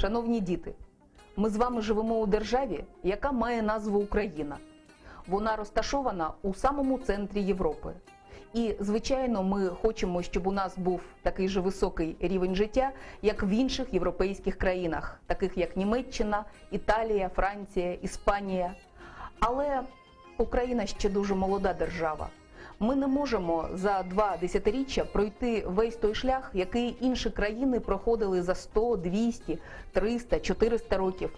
Шановні діти, ми з вами живемо у державі, яка має назву Україна. Вона розташована у самому центрі Європи. І, звичайно, ми хочемо, щоб у нас був такий же високий рівень життя, як в інших європейських країнах, таких як Німеччина, Італія, Франція, Іспанія. Але Україна ще дуже молода держава. Ми не можемо за два десятиріччя пройти весь той шлях, який інші країни проходили за 100, 200, 300, 400 років.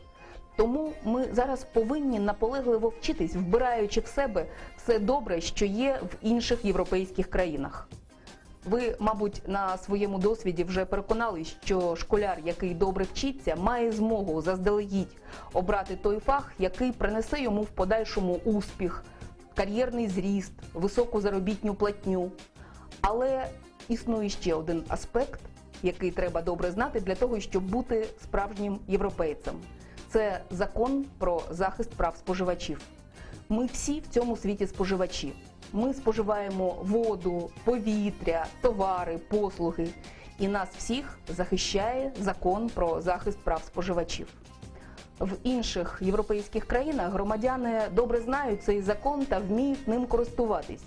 Тому ми зараз повинні наполегливо вчитись, вбираючи в себе все добре, що є в інших європейських країнах. Ви, мабуть, на своєму досвіді вже переконались, що школяр, який добре вчиться, має змогу заздалегідь обрати той фах, який принесе йому в подальшому успіх, кар'єрний зріст, високу заробітню платню. Але існує ще один аспект, який треба добре знати для того, щоб бути справжнім європейцем. Це закон про захист прав споживачів. Ми всі в цьому світі споживачі. Ми споживаємо воду, повітря, товари, послуги. І нас всіх захищає закон про захист прав споживачів. В інших європейських країнах громадяни добре знають цей закон та вміють ним користуватись.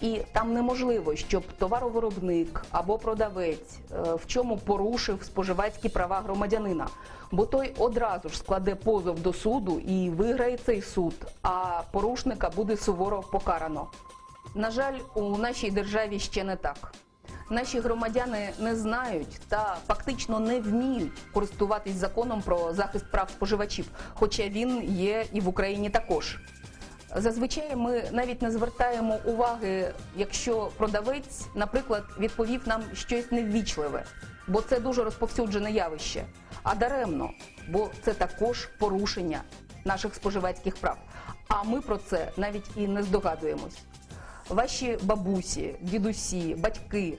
І там неможливо, щоб товаровиробник або продавець е, в чому порушив споживацькі права громадянина, бо той одразу ж складе позов до суду і виграє цей суд, а порушника буде суворо покарано. На жаль, у нашій державі ще не так. Наші громадяни не знають та фактично не вміють користуватись законом про захист прав споживачів, хоча він є і в Україні також. Зазвичай ми навіть не звертаємо уваги, якщо продавець, наприклад, відповів нам щось неввічливе, бо це дуже розповсюджене явище. А даремно, бо це також порушення наших споживацьких прав. А ми про це навіть і не здогадуємось. Ваші бабусі, дідусі, батьки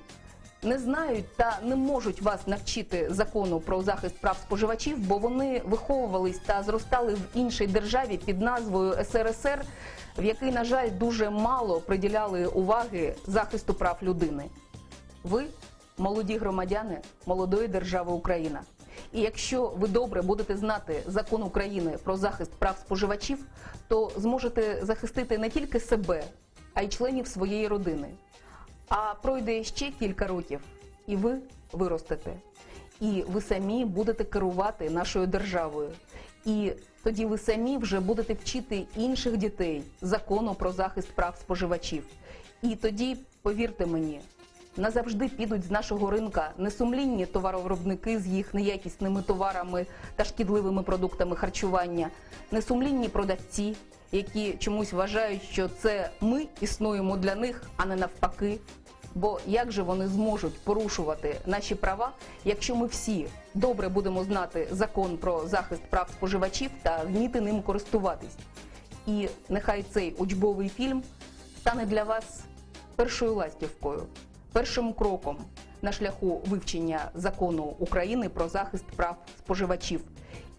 не знають та не можуть вас навчити закону про захист прав споживачів, бо вони виховувались та зростали в іншій державі під назвою СРСР, в якій, на жаль, дуже мало приділяли уваги захисту прав людини. Ви молоді громадяни молодої держави Україна. І якщо ви добре будете знати закон України про захист прав споживачів, то зможете захистити не тільки себе, а й членів своєї родини. А пройде ще кілька років, і ви виростете. І ви самі будете керувати нашою державою. І тоді ви самі вже будете вчити інших дітей закону про захист прав споживачів. І тоді, повірте мені, назавжди підуть з нашого ринка несумлінні товаровиробники з їх неякісними товарами та шкідливими продуктами харчування, несумлінні продавці, які чомусь вважають, що це ми існуємо для них, а не навпаки. Бо як же вони зможуть порушувати наші права, якщо ми всі добре будемо знати закон про захист прав споживачів та вміти ним користуватись? І нехай цей учбовий фільм стане для вас першою ластівкою, першим кроком на шляху вивчення закону України про захист прав споживачів.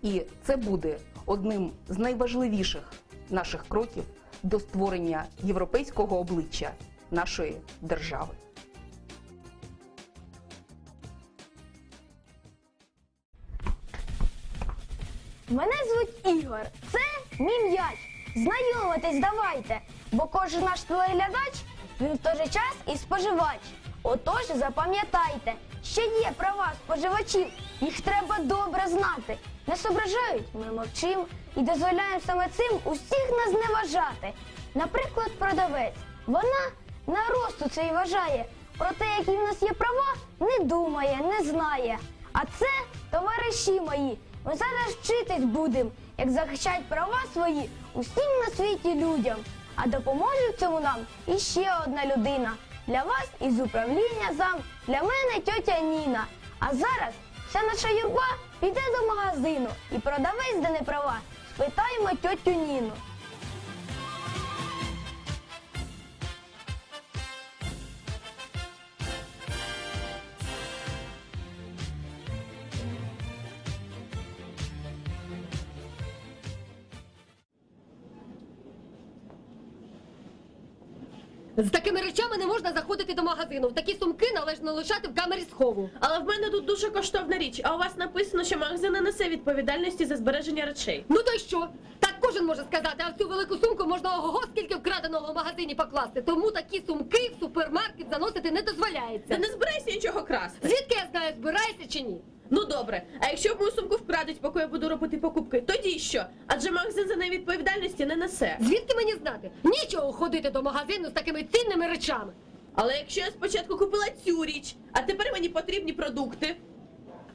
І це буде одним з найважливіших наших кроків до створення європейського обличчя нашої держави. Мене звуть Ігор. Це мій м'яч. Знайомитись давайте, бо кожен наш телеглядач він в той же час і споживач. Отож, запам'ятайте, що є права споживачів, їх треба добре знати. Не зображають, ми мовчимо і дозволяємо саме цим усіх нас зневажати. Наприклад, продавець. Вона на росту це і вважає. Про те, які в нас є права, не думає, не знає. А це товариші мої. Ми зараз вчитись будемо, як захищати права свої усім на світі людям. А допоможе цьому нам іще одна людина. Для вас із управління зам, для мене тьотя Ніна. А зараз вся наша юрба піде до магазину і продавець, де не права, спитаємо тьотю Ніну. З такими речами не можна заходити до магазину. Такі сумки належно лишати в камері схову. Але в мене тут дуже коштовна річ, а у вас написано, що магазин не несе відповідальності за збереження речей. Ну то й що? Так кожен може сказати, а в цю велику сумку можна ого скільки вкраденого в магазині покласти. Тому такі сумки в супермаркет заносити не дозволяється. Та не збирайся нічого красти. Звідки я знаю, збирається чи ні? Ну добре, а якщо в мою сумку вкрадуть, поки я буду робити покупки, тоді що? Адже магазин за неї відповідальності не несе. Звідки мені знати? Нічого ходити до магазину з такими цінними речами. Але якщо я спочатку купила цю річ, а тепер мені потрібні продукти.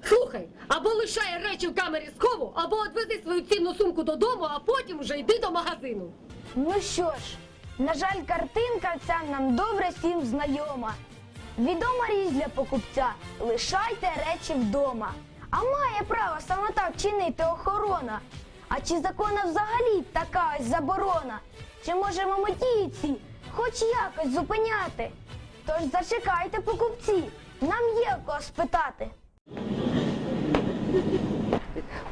Слухай, або лишай речі в камері схову, або відвези свою цінну сумку додому, а потім вже йди до магазину. Ну що ж, на жаль, картинка ця нам добре всім знайома. Відома річ для покупця лишайте речі вдома. А має право саме так чинити охорона. А чи закона взагалі така ось заборона? Чи можемо ми дійці хоч якось зупиняти? Тож зачекайте, покупці, нам є кого спитати.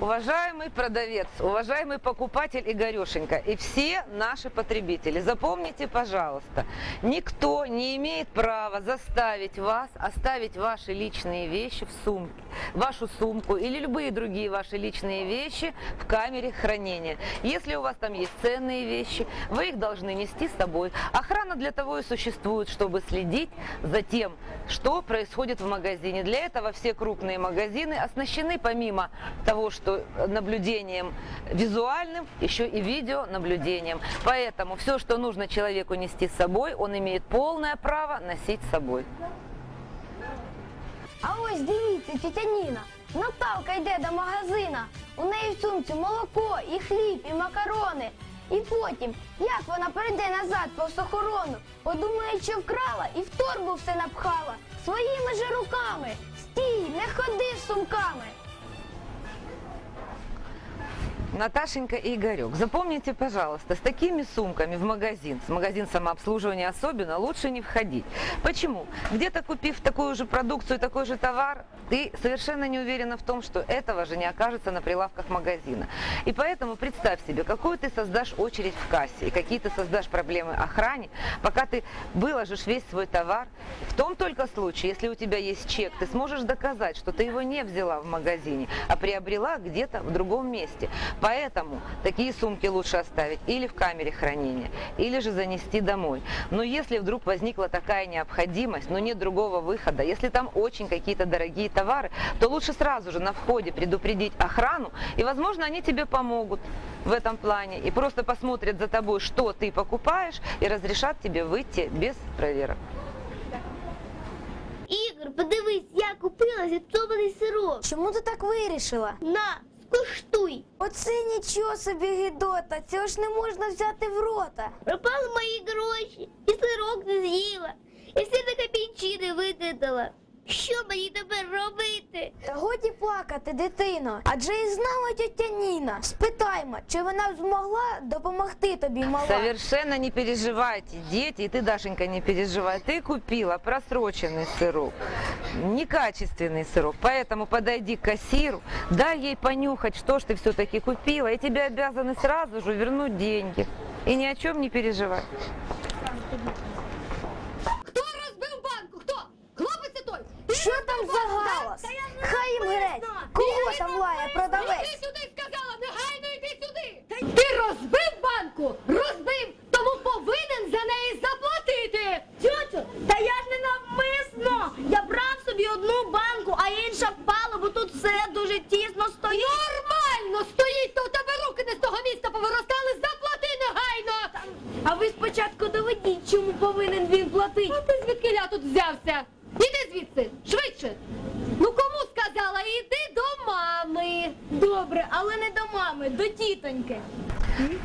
Уважаемый продавец, уважаемый покупатель Игорешенька и все наши потребители, запомните, пожалуйста, никто не имеет права заставить вас оставить ваши личные вещи в сумке, вашу сумку или любые другие ваши личные вещи в камере хранения. Если у вас там есть ценные вещи, вы их должны нести с собой. Охрана для того и существует, чтобы следить за тем, что происходит в магазине. Для этого все крупные магазины оснащены помимо того, что наблюдением визуальным, еще и видеонаблюдением. Поэтому все, что нужно человеку нести с собой, он имеет полное право носить с собой. А ось дивіться, тітя Ніна. Наталка йде до магазина. У неї в сумці молоко, і хліб, і макарони. І потім, як вона прийде назад повз охорону, подумає, що вкрала і в торбу все напхала. Своїми же руками. Стій, не ходи з сумками. Наташенька и Игорек, запомните, пожалуйста, с такими сумками в магазин, с магазин самообслуживания особенно, лучше не входить. Почему? Где-то купив такую же продукцию, такой же товар, ты совершенно не уверена в том, что этого же не окажется на прилавках магазина. И поэтому представь себе, какую ты создашь очередь в кассе и какие ты создашь проблемы охране, пока ты выложишь весь свой товар. В том только случае, если у тебя есть чек, ты сможешь доказать, что ты его не взяла в магазине, а приобрела где-то в другом месте. Поэтому такие сумки лучше оставить или в камере хранения, или же занести домой. Но если вдруг возникла такая необходимость, но нет другого выхода, если там очень какие-то дорогие товары, то лучше сразу же на входе предупредить охрану, и, возможно, они тебе помогут в этом плане и просто посмотрят за тобой, что ты покупаешь, и разрешат тебе выйти без проверок. Ігор, подивись, я купила зіпсований сироп. Чому ти так вирішила? На, скуштуй. Оце нічого собі гідота, цього ж не можна взяти в рота. Пропали мої гроші, і сирок не з'їла, і всі на копійчини витратила. Що мені тепер робити? Та годі плакати, дитино. Адже і знала тетя Ніна. Спитаймо, чи вона б змогла допомогти тобі, мала. Совершенно не переживайте, дети, и ты, Дашенька, не переживай. Ты купила просроченный сырок, некачественный сырок, поэтому подойди к кассиру, дай ей понюхать, что ж ты все-таки купила, и тебе обязаны сразу же вернуть деньги. И ни о чем не переживай. Що там за галас? Хай їм греть. Кого там лає Іди продавець? сюди, сказала, негайно йди сюди. Ти розбив банку? Розбив, тому повинен за неї заплатити. Тьотю, та я ж не навмисно. Я брав собі одну банку, а інша впала, бо тут все дуже тісно стоїть. Нормально стоїть, то у тебе руки не з того місця повиростали, заплати негайно. А ви спочатку доведіть, чому повинен він платити. А ти звідки я тут взявся? Okay.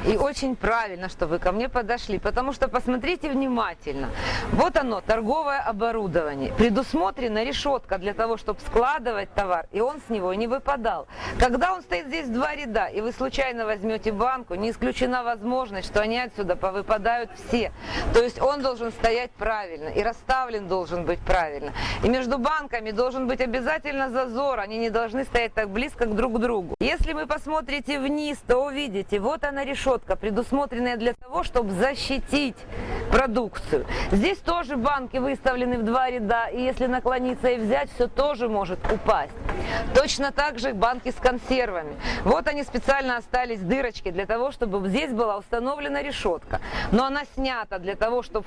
И очень правильно, что вы ко мне подошли, потому что посмотрите внимательно. Вот оно, торговое оборудование. Предусмотрена решетка для того, чтобы складывать товар, и он с него не выпадал. Когда он стоит здесь два ряда, и вы случайно возьмете банку, не исключена возможность, что они отсюда повыпадают все. То есть он должен стоять правильно, и расставлен должен быть правильно. И между банками должен быть обязательно зазор, они не должны стоять так близко друг к другу. Если вы посмотрите вниз, то увидите, вот она решетка, предусмотренная для того, чтобы защитить продукцию. Здесь тоже банки выставлены в два ряда, и если наклониться и взять, все тоже может упасть. Точно так же банки с консервами. Вот они специально остались дырочки для того, чтобы здесь была установлена решетка. Но она снята для того, чтобы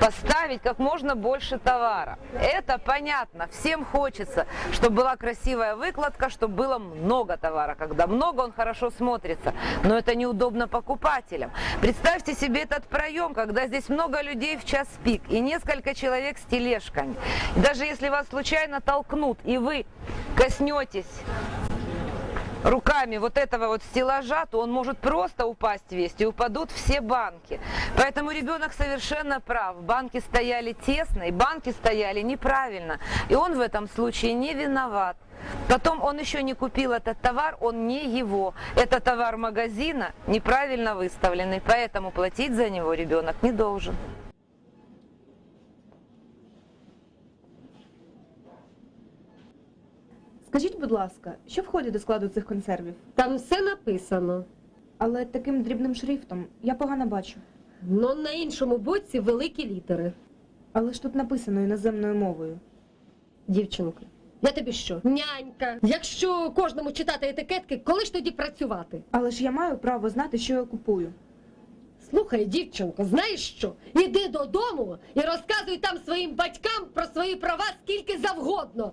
поставить как можно больше товара. Это понятно. Всем хочется, чтобы была красивая выкладка, чтобы было много товара. Когда много, он хорошо смотрится. Но это неудобно покупателям. Представьте себе этот проем, когда здесь много людей в час пик и несколько человек с тележками. Даже если вас случайно толкнут, и вы коснетесь руками вот этого вот стеллажа, то он может просто упасть весь, и упадут все банки. Поэтому ребенок совершенно прав. Банки стояли тесно, и банки стояли неправильно. И он в этом случае не виноват. Потом он еще не купил этот товар, он не его. Это товар магазина, неправильно выставленный, поэтому платить за него ребенок не должен. Скажіть, будь ласка, що входить до складу цих консервів? Там все написано. Але таким дрібним шрифтом я погано бачу. Но на іншому боці великі літери. Але ж тут написано іноземною мовою. Дівчинко, я тобі що? Нянька. Якщо кожному читати етикетки, коли ж тоді працювати? Але ж я маю право знати, що я купую. Слухай, дівчинко, знаєш що? Іди додому і розказуй там своїм батькам про свої права скільки завгодно.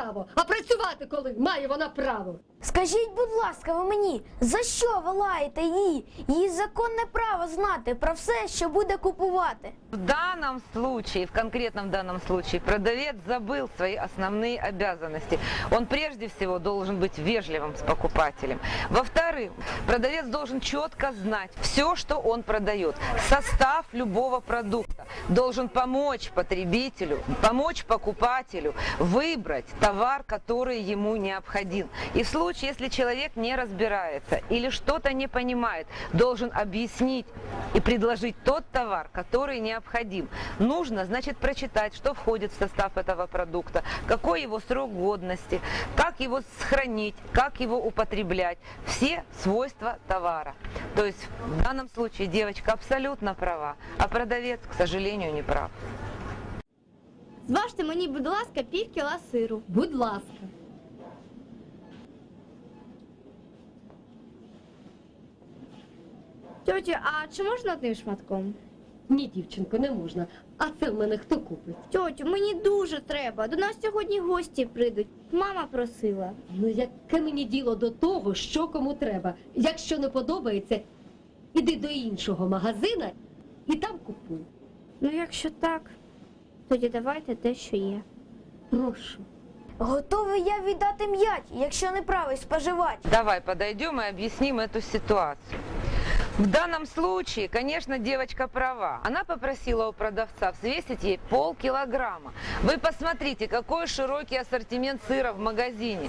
Право. А працювати коли має вона право. Скажіть, будь ласка, ви мені, за що ви лаєте її? Її законне право знати про все, що буде купувати. В данном случае, в конкретном данном случае, продавец забыл свои основные обязанности. Он прежде всего должен быть вежливым с покупателем. Во-вторых, продавец должен четко знать все, что он продает. Состав любого продукта должен помочь потребителю, помочь покупателю выбрать товар, который ему необходим. И в случае, если человек не разбирается или что-то не понимает, должен объяснить и предложить тот товар, который необходим. Нужно, значит, прочитать, что входит в состав этого продукта, какой его срок годности, как его сохранить, как его употреблять, все свойства товара. То есть в данном случае девочка абсолютно права, а продавец, к сожалению, не прав. Зважте мені, будь ласка, пів кіла сиру. Будь ласка. Тьотю, а чи можна одним шматком? Ні, дівчинко, не можна. А це в мене хто купить? Тьотю, мені дуже треба. До нас сьогодні гості прийдуть. Мама просила. Ну, яке мені діло до того, що кому треба. Якщо не подобається, іди до іншого магазина і там купуй. Ну, якщо так, тоді давайте те, що є. Прошу. Готовий я віддати м'ять, якщо не правий споживач. Давай подойдем и объясним эту ситуацию. В данном случае, конечно, девочка права. Она попросила у продавца взвесить ей полкилограмма. Вы посмотрите, какой широкий ассортимент сыра в магазине.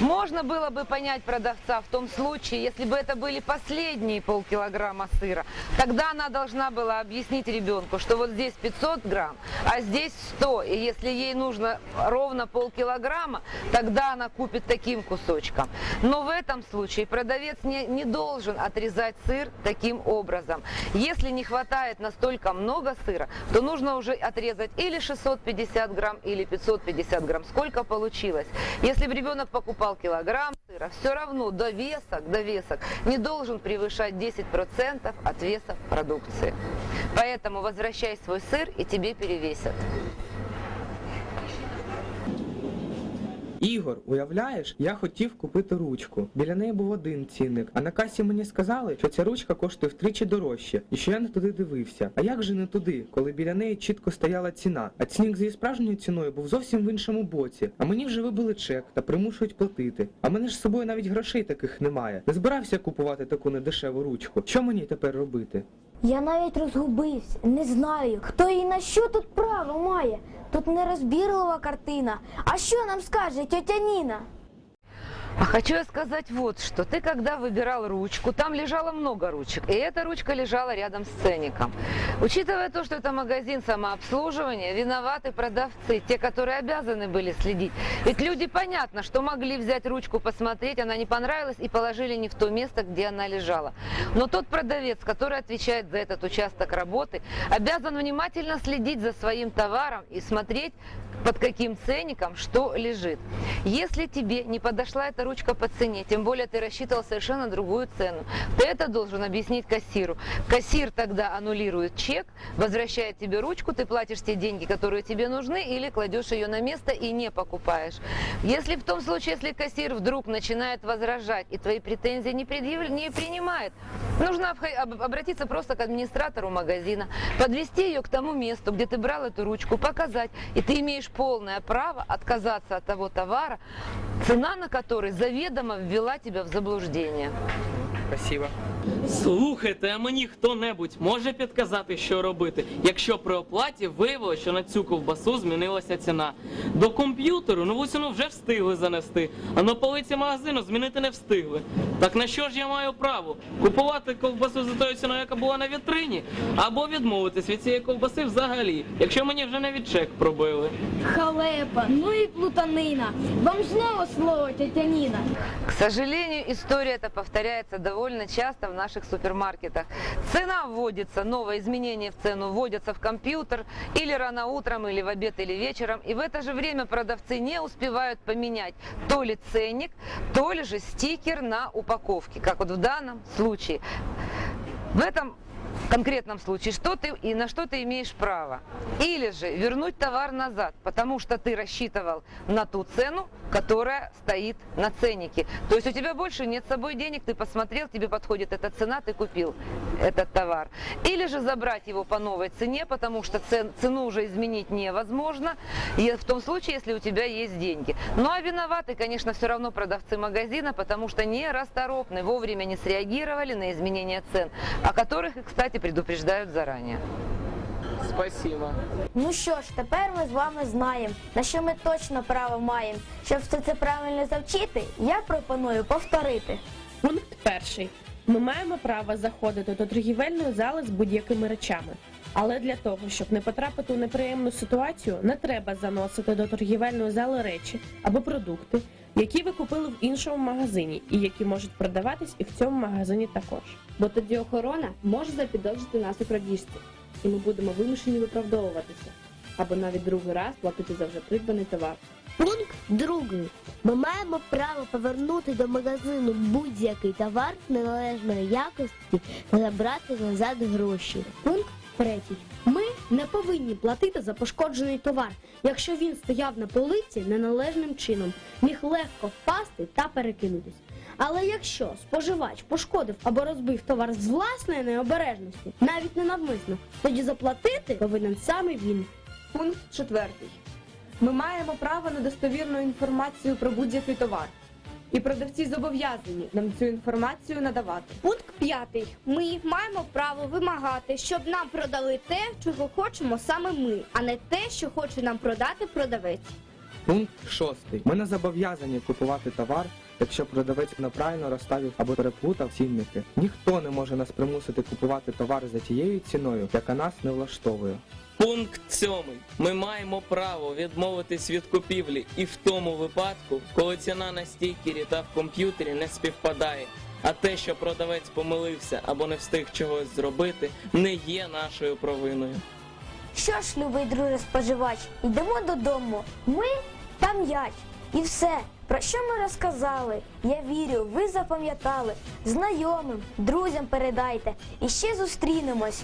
Можно было бы понять продавца в том случае, если бы это были последние полкилограмма сыра. Тогда она должна была объяснить ребенку, что вот здесь 500 грамм, а здесь 100. И если ей нужно ровно полкилограмма, тогда она купит таким кусочком. Но в этом случае продавец не, не должен отрезать сыр таким образом. Если не хватает настолько много сыра, то нужно уже отрезать или 650 грамм, или 550 грамм, сколько получилось. Если бы ребенок покупал килограмм сыра, все равно довесок, довесок не должен превышать 10% от веса продукции. Поэтому возвращай свой сыр и тебе перевесят. Ігор, уявляєш, я хотів купити ручку. Біля неї був один цінник, а на касі мені сказали, що ця ручка коштує втричі дорожче, і що я не туди дивився. А як же не туди, коли біля неї чітко стояла ціна? А цінник з її справжньою ціною був зовсім в іншому боці. А мені вже вибили чек та примушують платити. А мене ж з собою навіть грошей таких немає. Не збирався купувати таку недешеву ручку. Що мені тепер робити? Я навіть розгубився, не знаю, хто і на що тут право має. Тут нерозбірлива картина. А що нам скаже тетя Ніна? А хочу я сказать вот что. Ты когда выбирал ручку, там лежало много ручек, и эта ручка лежала рядом с ценником. Учитывая то, что это магазин самообслуживания, виноваты продавцы, те, которые обязаны были следить. Ведь люди, понятно, что могли взять ручку, посмотреть, она не понравилась и положили не в то место, где она лежала. Но тот продавец, который отвечает за этот участок работы, обязан внимательно следить за своим товаром и смотреть, под каким ценником что лежит. Если тебе не подошла эта ручка по цене, тем более ты рассчитывал совершенно другую цену, ты это должен объяснить кассиру. Кассир тогда аннулирует чек, возвращает тебе ручку, ты платишь те деньги, которые тебе нужны, или кладешь ее на место и не покупаешь. Если в том случае, если кассир вдруг начинает возражать и твои претензии не, предъяв- не принимает, нужно обратиться просто к администратору магазина, подвести ее к тому месту, где ты брал эту ручку, показать, и ты имеешь полное право отказаться от того товара, цена на который заведомо ввела тебя в заблуждение. Спасибо. Слухайте, а мені хто-небудь може підказати, що робити, якщо при оплаті виявилося, що на цю ковбасу змінилася ціна. До комп'ютеру нову ціну вже встигли занести, а на полиці магазину змінити не встигли. Так на що ж я маю право? Купувати ковбасу за тою ціною, яка була на вітрині, або відмовитись від цієї ковбаси взагалі, якщо мені вже навіть чек пробили. Халепа, ну і плутанина. Вам знову слово, тетя Ніна. К сожалению, история эта повторяется довольно часто в наших супермаркетах. Цена вводится, новые изменения в цену вводятся в компьютер или рано утром, или в обед, или вечером. И в это же время продавцы не успевают поменять то ли ценник, то ли же стикер на упаковке, как вот в данном случае. В этом конкретном случае, что ты и на что ты имеешь право. Или же вернуть товар назад, потому что ты рассчитывал на ту цену, которая стоит на ценнике. То есть у тебя больше нет с собой денег, ты посмотрел, тебе подходит эта цена, ты купил этот товар. Или же забрать его по новой цене, потому что цен- цену уже изменить невозможно, и в том случае, если у тебя есть деньги. Ну а виноваты, конечно, все равно продавцы магазина, потому что не расторопны, вовремя не среагировали на изменения цен, о которых, кстати, предупреждают заранее. Спасибо. Ну що ж, тепер ми з вами знаємо, на що ми точно право маємо. Щоб все це правильно завчити, я пропоную повторити. Пункт перший. Ми маємо право заходити до торгівельної зали з будь-якими речами. Але для того, щоб не потрапити у неприємну ситуацію, не треба заносити до торгівельної зали речі або продукти, які ви купили в іншому магазині і які можуть продаватись і в цьому магазині також. Бо тоді охорона може запідозрити нас у крадіжці, і ми будемо вимушені виправдовуватися або навіть другий раз платити за вже придбаний товар. Пункт другий. Ми маємо право повернути до магазину будь-який товар неналежної якості та забрати назад гроші. Пункт третій. Ми не повинні платити за пошкоджений товар, якщо він стояв на полиці неналежним чином, міг легко впасти та перекинутись. Але якщо споживач пошкодив або розбив товар з власної необережності, навіть не навмисно, тоді заплатити повинен саме він. Пункт четвертий. Ми маємо право на достовірну інформацію про будь-який товар. І продавці зобов'язані нам цю інформацію надавати. Пункт п'ятий. Ми маємо право вимагати, щоб нам продали те, чого хочемо саме ми, а не те, що хоче нам продати продавець. Пункт шостий. Ми не зобов'язані купувати товар, якщо продавець неправильно розставив або переплутав цінники. Ніхто не може нас примусити купувати товар за тією ціною, яка нас не влаштовує. Пункт сьомий. Ми маємо право відмовитись від купівлі і в тому випадку, коли ціна на стікері та в комп'ютері не співпадає. А те, що продавець помилився або не встиг чогось зробити, не є нашою провиною. Що ж, любий друже споживач, йдемо додому. Ми та м'яч. І все, про що ми розказали. Я вірю, ви запам'ятали. Знайомим, друзям передайте. І ще зустрінемось.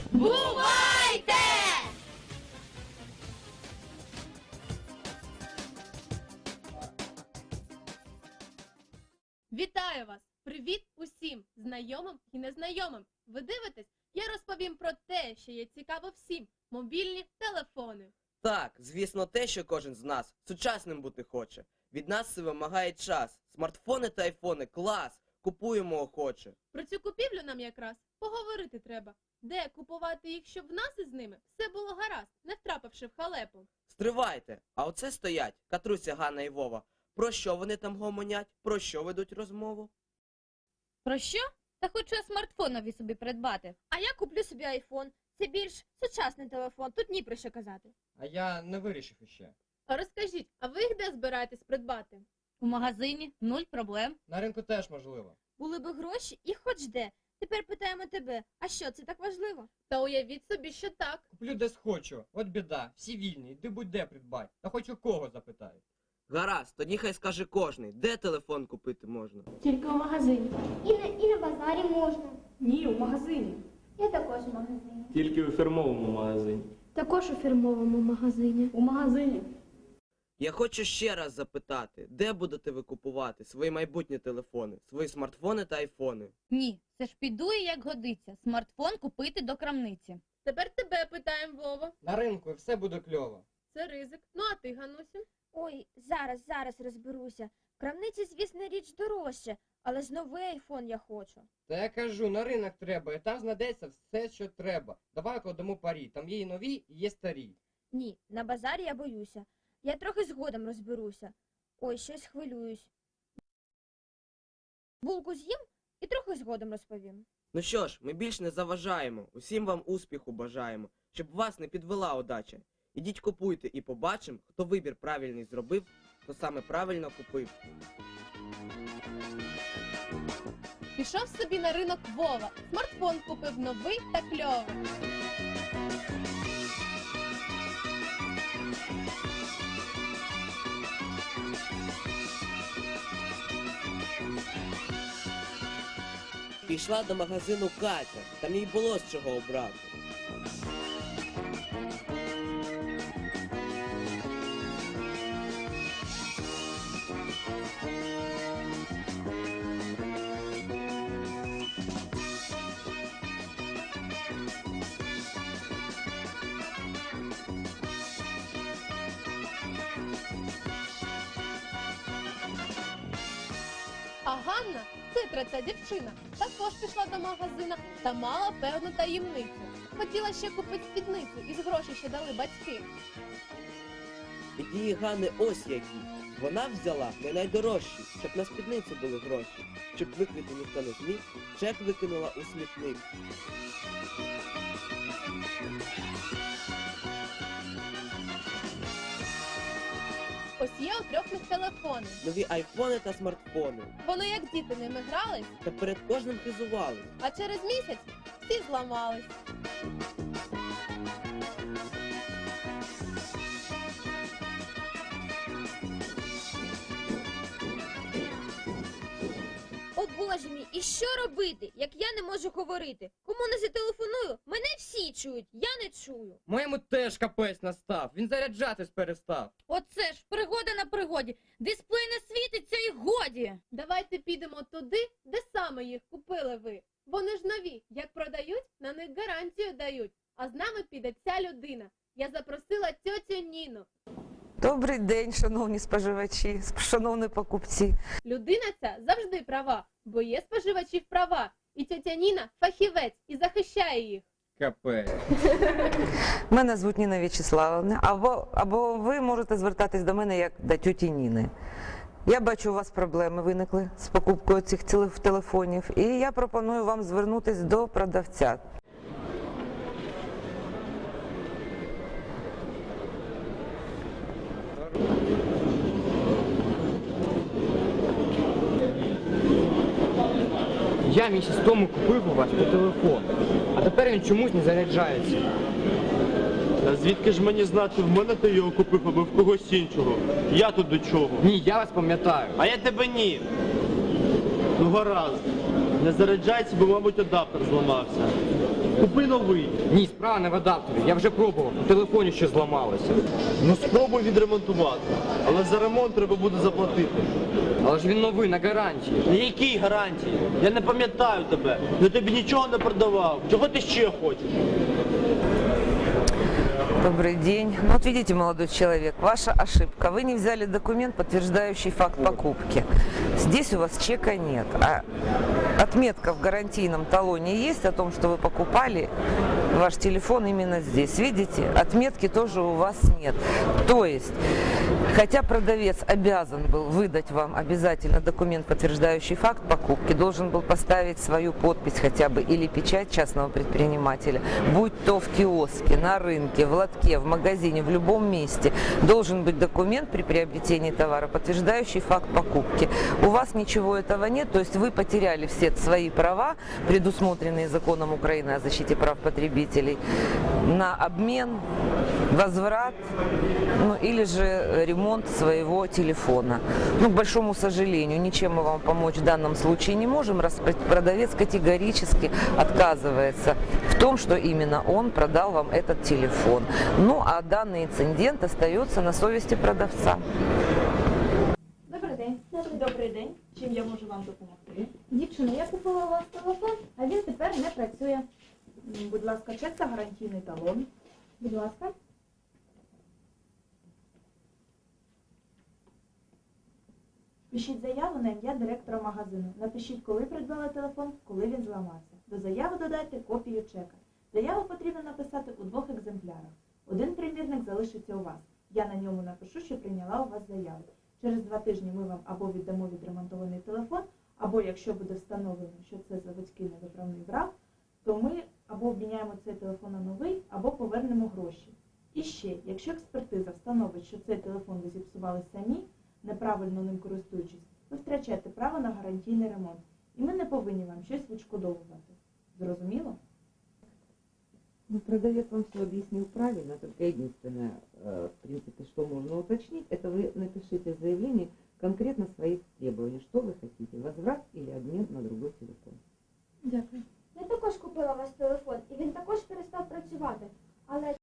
Вітаю вас! Привіт усім знайомим і незнайомим. Ви дивитесь? Я розповім про те, що є цікаво всім мобільні телефони. Так, звісно, те, що кожен з нас сучасним бути хоче. Від нас це вимагає час. Смартфони та айфони клас. Купуємо охоче. Про цю купівлю нам якраз поговорити треба. Де купувати їх, щоб в нас із ними все було гаразд, не втрапивши в халепу. Стривайте, а оце стоять Катруся, Ганна і Вова. Про що вони там гомонять? Про що ведуть розмову? Про що? Та хочу я смартфон нові собі придбати. А я куплю собі айфон. Це більш сучасний телефон, тут ні про що казати. А я не вирішив іще. А розкажіть, а ви їх де збираєтесь придбати? У магазині нуль проблем. На ринку теж можливо. Були би гроші і хоч де. Тепер питаємо тебе, а що, це так важливо? Та уявіть собі, що так. Куплю де схочу. От біда, всі вільні, йди будь-де придбай. Та хоч у кого запитаю. Гаразд, тоді хай скаже кожний, де телефон купити можна. Тільки в магазині. І на, і на базарі можна. Ні, у магазині. Я також в магазині. Тільки у фірмовому магазині. Також у фірмовому магазині. У магазині. Я хочу ще раз запитати, де будете ви купувати свої майбутні телефони, свої смартфони та айфони? Ні, це ж піду і як годиться. Смартфон купити до крамниці. Тепер тебе питаємо, Вова. На ринку і все буде кльово. Це ризик. Ну а ти, Ганусю? Ой, зараз, зараз розберуся. В крамниці, звісно, річ дорожча, але ж новий айфон я хочу. Та я кажу, на ринок треба, і там знайдеться все, що треба. Давай кладемо парі. Там є і нові, і є старі. Ні, на базарі я боюся. Я трохи згодом розберуся. Ой, щось хвилююсь. Булку з'їм і трохи згодом розповім. Ну що ж, ми більш не заважаємо, усім вам успіху бажаємо, щоб вас не підвела удача. Ідіть купуйте і побачимо, хто вибір правильний зробив, хто саме правильно купив. Пішов собі на ринок Вова. Смартфон купив новий та кльовий. Пішла до магазину Катя, там їй було з чого обрати. А Ганна, хитра ця дівчина, також пішла до магазина та мала певну таємницю. Хотіла ще купити спідницю і з грошей, що дали батьки. І дії Гани ось які. Вона взяла не найдорожчі, щоб на спідниці були гроші. Щоб викрити ніхто не зміг, чек викинула у смітник. Ось є у трьох них телефони. Нові айфони та смартфони. Вони як діти ними грались, Та перед кожним хизували. а через місяць всі зламались. Боже мій, і що робити, як я не можу говорити? Кому не зателефоную, мене всі чують, я не чую. Моєму теж капець настав. Він заряджатись перестав. Оце ж пригода на пригоді. Дисплей не світиться і годі. Давайте підемо туди, де саме їх купили ви. Вони ж нові, як продають, на них гарантію дають. А з нами піде ця людина. Я запросила тьотю Ніну. Добрий день, шановні споживачі, шановні покупці. Людина ця завжди права, бо є споживачів права. І тьотя Ніна фахівець і захищає їх. Капець. Мене звуть Ніна В'ячеславовна, або, або ви можете звертатись до мене як до тьоті Ніни. Я бачу, у вас проблеми виникли з покупкою цих телефонів, і я пропоную вам звернутись до продавця. Я місяць тому купив у вас по телефону, а тепер він чомусь не заряджається. Та звідки ж мені знати, в мене ти його купив або в когось іншого? Я тут до чого? Ні, я вас пам'ятаю. А я тебе ні. Ну гаразд. Не заряджається, бо, мабуть, адаптер зламався. Купи новий. Ні, справа не в адаптері. Я вже пробував, у телефоні що зламалося. Ну спробуй відремонтувати. Але за ремонт треба буде заплатити. Але ж він новий на гарантії. На якій гарантії? Я не пам'ятаю тебе. Я тобі нічого не продавав. Чого ти ще хочеш? Добрый день. Ну, вот видите, молодой человек, ваша ошибка. Вы не взяли документ, подтверждающий факт покупки. Здесь у вас чека нет. А отметка в гарантийном талоне есть о том, что вы покупали ваш телефон именно здесь. Видите, отметки тоже у вас нет. То есть, хотя продавец обязан был выдать вам обязательно документ, подтверждающий факт покупки, должен был поставить свою подпись хотя бы или печать частного предпринимателя, будь то в киоске, на рынке, в лотке, в магазине, в любом месте, должен быть документ при приобретении товара, подтверждающий факт покупки. У вас ничего этого нет, то есть вы потеряли все свои права, предусмотренные законом Украины о защите прав потребителей, на обмен, возврат, ну или же ремонт своего телефона. Ну, к большому сожалению, ничем мы вам помочь в данном случае не можем, раз продавец категорически отказывается в том, что именно он продал вам этот телефон. Ну, а данный инцидент остается на совести продавца. Добрий день. Добрий день. Чим я можу вам допомогти? Дівчина, я купила у вас телефон, а він тепер не працює. Будь ласка, чек та гарантійний талон. Будь ласка. Пишіть заяву на ім'я директора магазину. Напишіть, коли придбали телефон, коли він зламався. До заяви додайте копію чека. Заяву потрібно написати у двох екземплярах. Один примірник залишиться у вас. Я на ньому напишу, що прийняла у вас заяву. Через два тижні ми вам або віддамо відремонтований телефон, або якщо буде встановлено, що це заводський невиправний брак, або обміняємо цей телефон на новий, або повернемо гроші. І ще, якщо експертиза встановить, що цей телефон ви зіпсували самі, неправильно ним користуючись, ви втрачаєте право на гарантійний ремонт. І ми не повинні вам щось відшкодовувати. Зрозуміло? Ну, продавец вам все объяснил правильно, только единственное, э, в принципе, что можно уточнить, это вы напишите в заявлении конкретно своих требований, что вы хотите, возврат или обмен Я також купила ваш телефон, і він також перестав працювати. Але